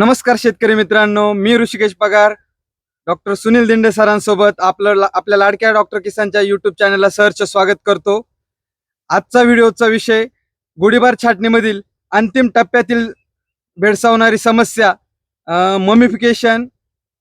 नमस्कार शेतकरी मित्रांनो मी ऋषिकेश पगार. डॉक्टर सुनील दिंडे सरांसोबत आपलं आपल्या लाडक्या डॉक्टर किसानच्या युट्यूब चॅनलला सहर्ष स्वागत करतो. आजचा व्हिडिओचा विषय गुढीबार छाटणीमधील अंतिम टप्प्यातील भेडसावणारी समस्या ममिफिकेशन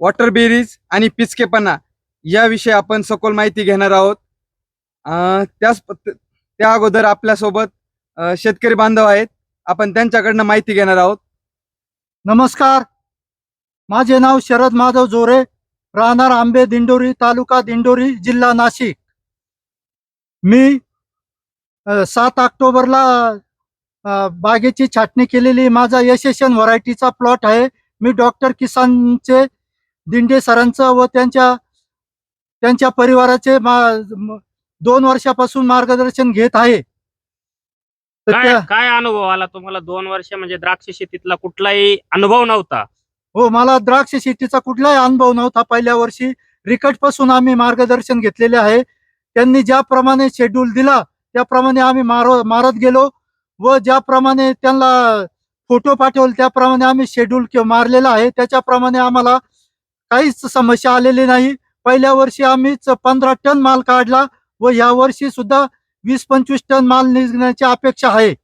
वॉटर बेरीज आणि पिचकेपणा याविषयी आपण सखोल माहिती घेणार आहोत. त्याच त्या अगोदर आपल्यासोबत शेतकरी बांधव आहेत. आपण त्यांच्याकडनं माहिती घेणार आहोत. नमस्कार. माझे नाव शरद माधव जोरे राहणार आंबे दिंडोरी तालुका दिंडोरी जिल्हा नाशिक. मी सात ऑक्टोबरला बागेची छाटणी केलेली माझा यशस्वी व्हरायटीचा प्लॉट आहे. मी डॉक्टर किसानचे दिंडे सरांचं व त्यांच्या त्यांच्या परिवाराचे मा- दोन वर्षापासून मार्गदर्शन घेत आहे. तर काय त्या काय अनुभव आला तुम्हाला दोन वर्ष? म्हणजे द्राक्ष शेतीतला कुठलाही अनुभव नव्हता. हो मला द्राक्ष शेतीचा कुठलाही अनुभव नव्हता. पहिल्या वर्षी रिकटपासून आम्ही मार्गदर्शन घेतलेले आहे. त्यांनी ज्याप्रमाणे शेड्यूल दिला त्याप्रमाणे आम्ही मार मारत गेलो व ज्याप्रमाणे त्यांना फोटो पाठवले त्याप्रमाणे आम्ही शेड्यूल मारलेला आहे. त्याच्याप्रमाणे आम्हाला काहीच समस्या आलेली नाही. पहिल्या वर्षी आम्हीच पंधरा टन माल काढला व या वर्षी सुद्धा वीस पंचवीस टन माल निघण्याची अपेक्षा आहे.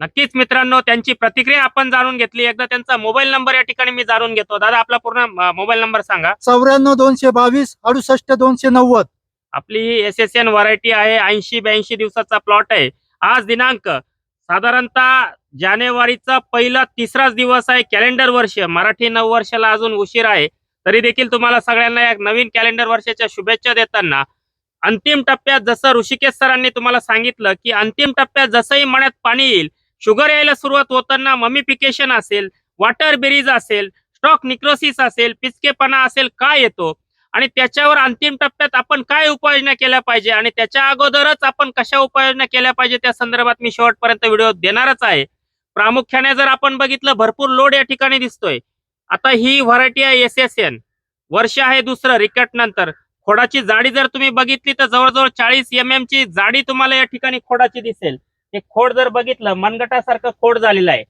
नक्कीच मित्रांनो त्यांची प्रतिक्रिया आपण जाणून घेतली. एकदा त्यांचा मोबाईल नंबर या ठिकाणी मी जाणून घेतो. दादा आपला पूर्ण मोबाईल नंबर सांगा. चौऱ्याण्णव दोनशे बावीस अडुसष्ट दोनशे नव्वद. आपली ही एस एस एन व्हरायटी आहे. ऐंशी ब्याऐंशी दिवसाचा प्लॉट आहे. आज दिनांक साधारणतः जानेवारीचा पहिला तिसराच दिवस आहे. कॅलेंडर वर्ष मराठी नऊ वर्षाला अजून उशीर आहे. तरी देखील तुम्हाला सगळ्यांना एक नवीन कॅलेंडर वर्षाच्या शुभेच्छा देताना अंतिम टप्प्यात जसं ऋषिकेश सरांनी तुम्हाला सांगितलं की अंतिम टप्प्यात जसंही मण्यात पाणी येईल शुगर यायला सुरुवात होताना ममिफिकेशन असेल वॉटर बेरीज असेल स्टॉक निक्रोसिस असेल पिचकेपणा असेल काय येतो? आणि त्याच्यावर अंतिम टप्प्यात आपण काय उपाययोजना केल्या पाहिजे? आणि त्याच्या अगोदरच आपण कशा उपाययोजना केल्या पाहिजे? त्या संदर्भात मी शेवटपर्यंत व्हिडिओ देणारच आहे. प्रामुख्याने जर आपण बघितलं भरपूर लोड या ठिकाणी दिसतोय. आता ही व्हरायटी आहे एस एस एन वर्ष आहे दुसरं रिकट नंतर. खोडाची जाडी जर तुम्ही बघितली तर जवळजवळ चाळीस एम एम ची जाडी तुम्हाला या ठिकाणी खोडाची दिसेल. हे खोड जर बघितलं मनगटासारखं खोड झालेलं आहे.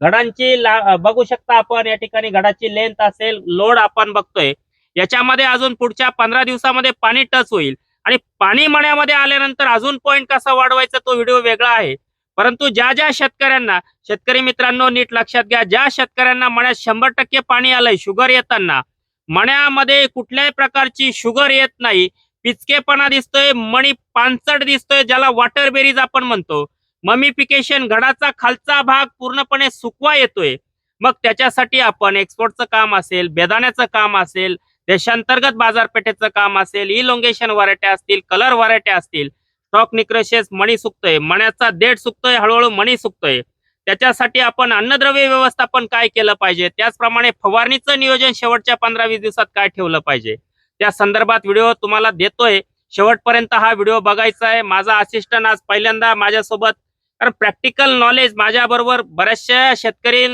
घडांची ला- बघू शकता आपण या ठिकाणी घडाची लेंथ असेल लोड आपण बघतोय. याच्यामध्ये अजून पुढच्या पंधरा दिवसामध्ये पाणी टच होईल. आणि पाणी मण्यामध्ये आल्यानंतर अजून पॉईंट कसा वाढवायचा तो व्हिडिओ वेगळा आहे. परंतु ज्या ज्या शेतकऱ्यांना शेतकरी मित्रांनो नीट लक्षात घ्या ज्या शेतकऱ्यांना मण्यात शंभर टक्के पाणी आलंय शुगर येताना मण्यामध्ये कुठल्याही प्रकारची शुगर येत नाही. पिचकेपणा दिसतोय मणी पानचट दिसतोय ज्याला वॉटर बेरीज आपण म्हणतो. ममिफिकेशन घडाचा खालचा भाग पूर्णपणे सुकवा येतोय. मग त्याच्यासाठी आपण एक्सपोर्टचं काम असेल बेदाण्याचं काम असेल देशांतर्गत बाजारपेठेचं काम असेल इलोंगेशन व्हरायट्या असतील कलर व्हरायट्या असतील. स्टॉक निक्रोशेस मणी सुकतोय मण्याचा देठ सुकतोय हळूहळू मणी सुकतोय. त्याच्यासाठी आपण अन्नद्रव्य व्यवस्थापन काय केलं पाहिजे? त्याचप्रमाणे फवारणीचं नियोजन शेवटच्या पंधरा वीस दिवसात काय ठेवलं पाहिजे? त्या संदर्भात व्हिडिओ तुम्हाला देतोय. शेवटपर्यंत हा व्हिडिओ बघायचा आहे. माझा असिस्टंट आज पहिल्यांदा माझ्यासोबत कारण प्रॅक्टिकल नॉलेज माझ्याबरोबर बऱ्याचशा शेतकरी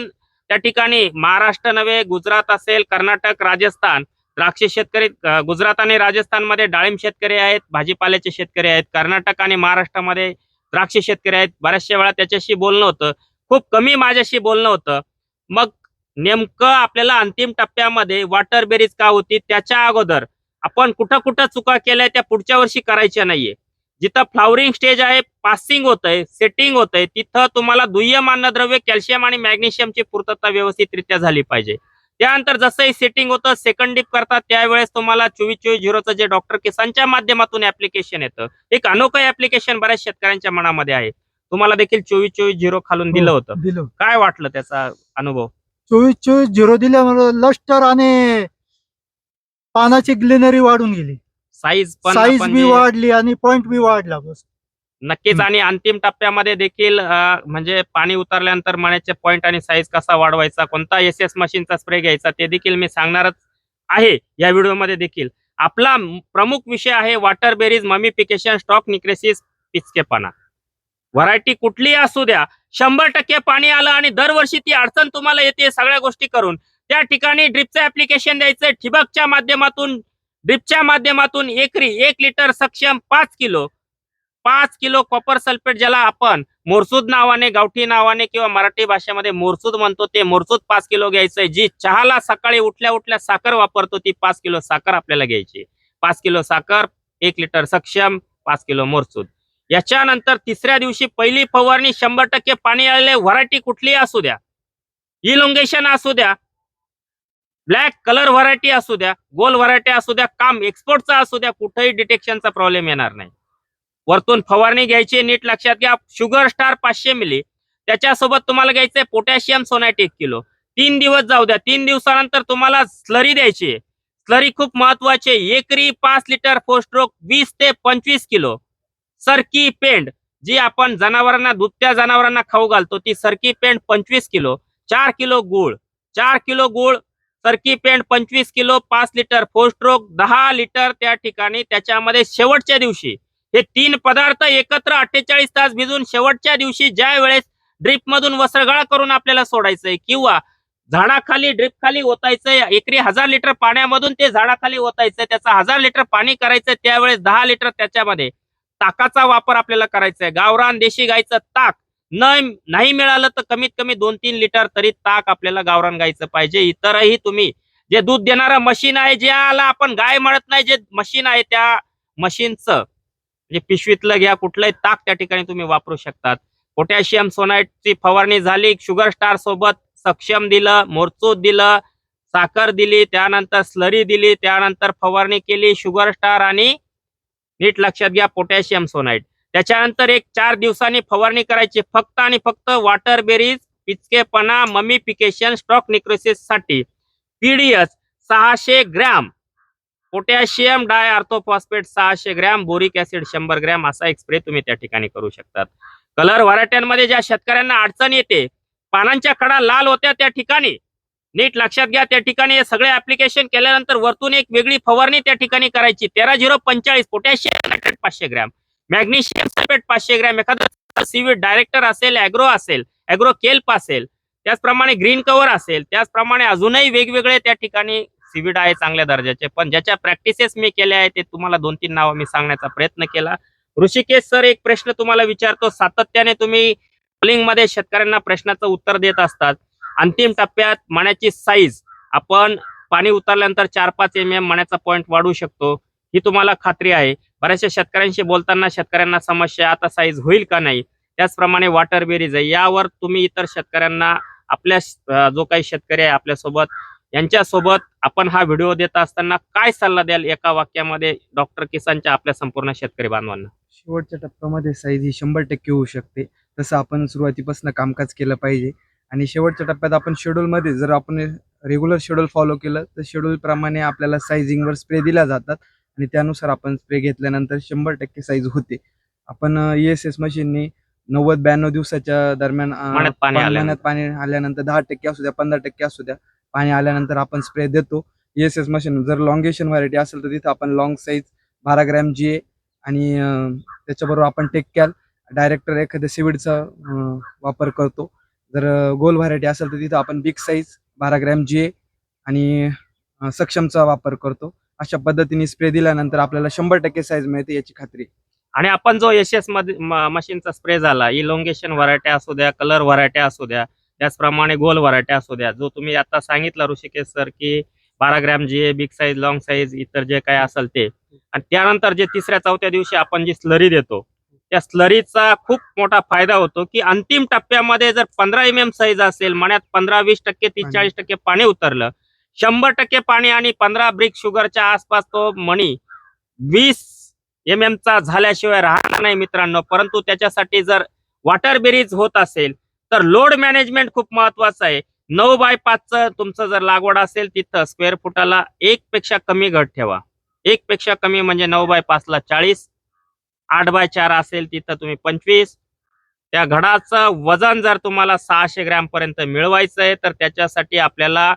त्या ठिकाणी महाराष्ट्र नव्हे गुजरात असेल कर्नाटक राजस्थान. द्राक्ष शेतकरी गुजरात आणि राजस्थानमध्ये डाळिंब शेतकरी आहेत भाजीपाल्याचे शेतकरी आहेत कर्नाटक आणि महाराष्ट्रामध्ये द्राक्ष शेतकरी आहेत. बऱ्याचशा वेळा त्याच्याशी बोलणं होतं. खूप कमी माझ्याशी बोलणं होतं. मग नेमकं आपल्याला अंतिम टप्प्यामध्ये वॉटर बेरीज का होती त्याच्या अगोदर आपण कुठं कुठं चुका केल्या त्या पुढच्या वर्षी करायच्या नाहीये. जिथं फ्लावरिंग स्टेज आहे पासिंग होतंय सेटिंग होतंय तिथं तुम्हाला दुय्यम अन्नद्रव्य कॅल्शियम आणि मॅग्नेशियमची पूर्तता व्यवस्थितरित्या झाली पाहिजे. त्यानंतर जसंही सेटिंग होतं सेकंड डिप करतात त्यावेळेस तुम्हाला चोवीस चोवीस झिरोचं जे डॉक्टर किसानच्या माध्यमातून ऍप्लिकेशन येतं. एक अनोखं ऍप्लिकेशन बऱ्याच शेतकऱ्यांच्या मनामध्ये आहे. तुम्हाला देखील चोवीस चोवीस झिरो खालून दिलं होतं. दिलं काय वाटलं त्याचा अनुभव? चोवीस चोवीस झिरो दिल्यामुळे लष्टर आणि पानाची ग्लिनरी वाढून गेली. साईज पण साईज आपण बी जे- वाढली आणि पॉइंट बी वाढला बस. नक्कीच. आणि अंतिम टप्प्यामध्ये देखील अं, म्हणजे पाणी उतरल्यानंतर मण्याचे पॉईंट आणि साईज कसा वाढवायचा कोणता एस एस मशीनचा स्प्रे घ्यायचा ते देखील मी सांगणारच आहे या व्हिडिओमध्ये देखील. आपला म- प्रमुख विषय आहे water berries mummification stalk necrosis पिचकेपणा. Variety कुठलीही असू द्या शंभर टक्के पाणी आलं आणि दरवर्षी ती अडचण तुम्हाला येते सगळ्या गोष्टी करून. त्या ठिकाणी ड्रिपचं ऍप्लिकेशन द्यायचं ठिबकच्या माध्यमातून ड्रिपच्या माध्यमातून एकरी एक लिटर सक्षम पाच किलो पाच किलो कॉपर सल्फेट ज्याला आपण मोरसूद नावाने गावठी नावाने किंवा मराठी भाषेमध्ये मोरसूद म्हणतो ते मोरसूद पाच किलो घ्यायचंय. जी चहाला सकाळी उठल्या उठल्या साखर वापरतो ती पाच किलो साखर आपल्याला घ्यायची पाच किलो साखर एक लिटर सक्षम पाच किलो मोरसूद. याच्यानंतर तिसऱ्या दिवशी पहिली फवारणी शंभर टक्के पाणी आलेले व्हरायटी कुठलीही असू द्या. इलोंगेशन असू द्या. ब्लॅक कलर व्हरायटी असू द्या गोल व्हरायटी असू द्या काम एक्सपोर्टचा असू द्या कुठेही डिटेक्शनचा प्रॉब्लेम येणार नाही. वरतून फवारणी घ्यायची नीट लक्षात घ्या. शुगर स्टार पाचशे मिली. त्याच्यासोबत तुम्हाला घ्यायचंय पोटॅशियम सोनाईट एक किलो. तीन दिवस जाऊ द्या. तीन दिवसानंतर तुम्हाला स्लरी द्यायची स्लरी खूप महत्वाची एकरी पाच लिटर फोस्ट्रोक वीस ते पंचवीस किलो. सरकी पेंड जी आपण जनावरांना दुभत्या जनावरांना खाऊ घालतो ती सरकी पेंड पंचवीस किलो चार किलो गुळ. चार किलो गुळ सरकी पेंड पंचवीस किलो पाच लिटर फोस्ट्रोक दहा लिटर त्या ठिकाणी त्याच्यामध्ये शेवटच्या दिवशी. हे तीन पदार्थ एकत्र अठ्ठेचाळीस तास भिजून शेवटच्या दिवशी ज्या वेळेस ड्रिप मधून वसरगळा करून आपल्याला सोडायचंय किंवा झाडाखाली ड्रीप खाली ओतायचंय एकरी हजार लिटर पाण्यामधून ते झाडाखाली ओतायचंय त्याचा हजार लिटर पाणी करायचंय त्यावेळेस दहा लिटर त्याच्यामध्ये. ताकाचा वापर आपल्याला करायचा आहे गावरान देशी गायचं ताक. नाही मिळालं तर कमीत कमी दोन तीन लिटर तरी ताक आपल्याला गावरान गायचं पाहिजे. इतरही तुम्ही जे दूध देणारं मशीन आहे ज्याला आपण गाय म्हणत नाही जे मशीन आहे त्या मशीनचं म्हणजे पिशवीतलं घ्या कुठलंही ताक त्या ठिकाणी तुम्ही वापरू शकतात. पोटॅशियम सोनाईटची फवारणी झाली शुगर स्टार सोबत सक्षम दिलं मोरचूत दिलं साखर दिली त्यानंतर स्लरी दिली त्यानंतर फवारणी केली शुगर स्टार आणि नीट लक्षात घ्या पोटॅशियम सोनाईट त्याच्यानंतर एक चार दिवसांनी फवारणी करायची. फक्त आणि फक्त वॉटर बेरीज पिचकेपणा ममीफिकेशन स्टॉक निक्रोसिससाठी. पीडीएस सहाशे ग्रॅम. पोटॅशियम डाय आर्थोफॉस्फेट सहाशे ग्रॅम बोरिक ऍसिड शंभर ग्रॅम असा एक स्प्रे तुम्ही त्या ठिकाणी करू शकतात. कलर व्हरायट्यांमध्ये ज्या शेतकऱ्यांना अडचण येते पानांच्या खडा लाल होत्या त्या ठिकाणी. नीट लक्षात घ्या त्या ठिकाणी हे सगळे ऍप्लिकेशन केल्यानंतर वरतून एक वेगळी फवारणी त्या ठिकाणी करायची. तेरा झिरो पंचाळीस पोटॅशियम नायट्रेट पाचशे ग्रॅम. मॅग्नेशियम सल्फेट पाचशे ग्रॅम. एखादा सीविड डायरेक्टर असेल अॅग्रो असेल अॅग्रो केल्प असेल त्याचप्रमाणे ग्रीन कव्हर असेल त्याचप्रमाणे अजूनही वेगवेगळे त्या ठिकाणी सीविड आहे चांगल्या दर्जाचे. पण ज्याच्या प्रॅक्टिसेस मी केल्या आहेत ते तुम्हाला दोन तीन नावं मी सांगण्याचा प्रयत्न केला. ऋषिकेश सर एक प्रश्न तुम्हाला विचारतो. सातत्याने तुम्ही मध्ये शेतकऱ्यांना प्रश्नाचं उत्तर देत असतात. अंतिम टप्प्यात मण्याची साईज आपण पाणी उतरल्यानंतर चार पाच एम एम मण्याचा पॉईंट वाढवू शकतो. ही तुम्हाला खात्री आहे. बऱ्याचशा शेतकऱ्यांशी बोलताना शेतकऱ्यांना समस्या आता साईज होईल का नाही त्याचप्रमाणे वॉटर बेरीज आहे. यावर तुम्ही इतर शेतकऱ्यांना आपल्या जो काही शेतकरी आहे आपल्यासोबत यांच्यासोबत आपण हा व्हिडिओ देत असताना काय सल्ला द्याल एका वाक्यामध्ये डॉक्टर किसानच्या आपल्या संपूर्ण शेतकरी बांधवांना? शेवटच्या टप्प्यामध्ये साईज ही शंभर टक्के होऊ शकते. तसं आपण सुरुवातीपासून कामकाज केलं पाहिजे. आणि शेवटच्या टप्प्यात आपण शेड्यूलमध्ये जर आपण रेग्युलर शेड्यूल फॉलो केलं तर शेड्यूल प्रमाणे आपल्याला सायझिंगवर स्प्रे दिल्या जातात. आणि त्यानुसार आपण स्प्रे घेतल्यानंतर शंभर टक्के साईज होते. आपण ई एस एस मशीननी नव्वद ब्याण्णव दिवसाच्या दरम्यान अं, मण्यात पाणी आल्यानंतर. दहा टक्के असू द्या पंधरा टक्के असू द्या पाणी आल्यानंतर आपण स्प्रे देतो. ई एस एस मशीन जर लॉंगेशन व्हरायटी असेल तर तिथं आपण लॉंग साईज बारा ग्रॅम जी ए आणि त्याच्याबरोबर आपण टेक कॅल डायरेक्टर एखाद्या सिविडचा वापर करतो. जर गोल व्हरायटी असेल तर तिथं आपण बिग साईज बारा ग्रॅम जी ए आणि सक्षमचा वापर करतो. अशा पद्धतीने स्प्रे दिल्यानंतर आपल्याला शंभर टक्के साईज मिळते याची खात्री. आणि आपण जो एस एसमध्ये मशीनचा स्प्रे झाला इलोंगेशन व्हरायट्या असू द्या कलर व्हरायट्या असू द्या त्याचप्रमाणे गोल व्हरायट्या असू द्या जो तुम्ही आता सांगितलं ऋषिकेश सर की बारा ग्रॅम जे बिग साईज लॉंग साईज इतर जे काय असेल ते. आणि त्यानंतर जे तिसऱ्या चौथ्या दिवशी आपण जी स्लरी देतो त्या स्लरीचा खूप मोठा फायदा होतो की अंतिम टप्प्यामध्ये जर पंधरा एम एम साईज असेल मण्यात पंधरा वीस टक्के तीस चाळीस टक्के पाणी उतरलं शंभर टक्के पाणी आणि पंधरा ब्रिक शुगरच्या आसपास तो मणी वीस एम एम चा झाल्याशिवाय राहणार नाही मित्रांनो. परंतु त्याच्यासाठी जर वॉटर बेरीज होत असेल तर लोड मॅनेजमेंट खूप महत्वाचं आहे. नऊ बाय पाचचं तुमचं जर लागवड असेल तिथं स्क्वेअर फुटाला एक पेक्षा कमी घट ठेवा. एक पेक्षा कमी म्हणजे नऊ बाय पाचला चाळीस. आठ बाय चार असेल तिथं तुम्ही पंचवीस. त्या घडाचं वजन जर तुम्हाला सहाशे ग्रॅम पर्यंत मिळवायचं आहे तर त्याच्यासाठी आपल्याला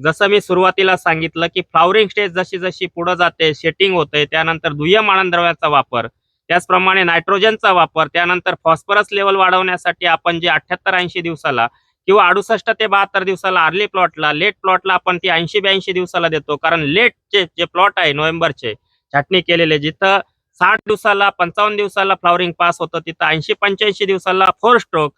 जसं मी सुरुवातीला सांगितलं की फ्लॉवरिंग स्टेज जशी जशी पुढे जाते शेटिंग होते त्यानंतर दुय्यम आनंद्रव्याचा वापर त्याचप्रमाणे नायट्रोजनचा वापर त्यानंतर फॉस्फरस लेवल वाढवण्यासाठी आपण जे अठ्याहत्तर ऐंशी दिवसाला किंवा अडुसष्ट ते बहात्तर दिवसाला अर्ली प्लॉटला लेट प्लॉटला आपण ती ऐंशी ब्याऐंशी दिवसाला देतो कारण लेटचे जे प्लॉट आहे नोव्हेंबरचे छाटणी केलेले जिथं साठ दिवसाला पंचावन्न दिवसाला फ्लॉवरिंग पास होतं. तिथं ऐंशी पंच्याऐंशी दिवसाला फोर स्ट्रोक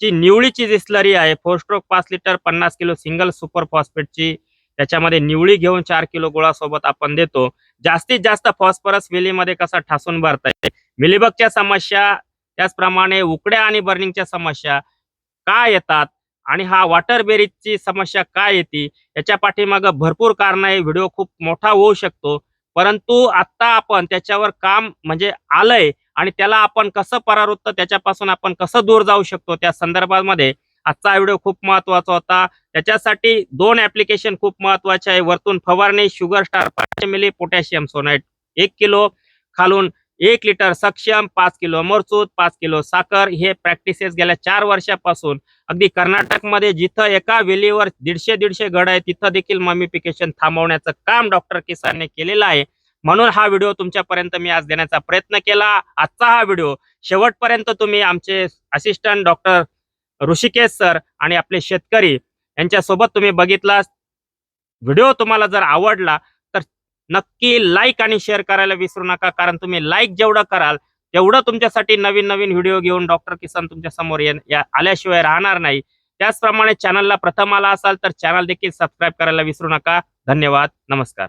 ची निवळीची जी स्लरी आहे. फोर स्ट्रोक पाच लिटर पन्नास किलो सिंगल सुपर फॉस्फेटची त्याच्यामध्ये निवळी घेऊन चार किलो गोळासोबत आपण देतो. जास्तीत जास्त फॉस्फरस वेलीमध्ये कसा ठासून भरता येते मिलीबगच्या समस्या त्याचप्रमाणे उकड्या आणि बर्निंगच्या समस्या का येतात? आणि हा वॉटर बेरीजची समस्या काय येते? याच्या पाठीमागं भरपूर कारण आहे. व्हिडिओ खूप मोठा होऊ शकतो. परंतु आता आपण त्याच्यावर काम म्हणजे आलंय आणि त्याला आपण कसं परावृत्त त्याच्यापासून आपण कसं दूर जाऊ शकतो त्या संदर्भामध्ये आजचा व्हिडिओ खूप महत्त्वाचा होता. त्याच्यासाठी दोन ऍप्लिकेशन खूप महत्त्वाचे आहे. वरतून फवारणी शुगर स्टार पाचशे मिली पोटॅशियम सोनाईट एक किलो खालून एक लिटर सक्षम पाच किलो मरचूत पाच किलो साखर हे प्रॅक्टिसेस गेल्या चार वर्षापासून. अगदी कर्नाटकमध्ये जिथं एका वेलीवर दीडशे दीडशे गड आहे तिथं देखील ममिफिकेशन थांबवण्याचं काम डॉक्टर किसानने केलेलं आहे. म्हणून हा व्हिडिओ तुमच्यापर्यंत मी आज देण्याचा प्रयत्न केला. आजचा हा व्हिडिओ शेवटपर्यंत तुम्ही आमचे असिस्टंट डॉक्टर ऋषिकेश सर आणि आपले शेतकरी यांच्यासोबत तुम्ही बघितला व्हिडिओ तुम्हाला जर आवडला नक्की लाईक आणि शेअर करायला विसरू नका कारण तुम्ही लाईक जेवढं कराल तेवढं तुमच्यासाठी नवीन नवीन व्हिडिओ घेऊन डॉक्टर किसान तुमच्यासमोर ये- आल्याशिवाय राहणार नाही. त्याचप्रमाणे चॅनलला प्रथम आला असाल तर चॅनल देखील सबस्क्राईब करायला विसरू नका. धन्यवाद. नमस्कार.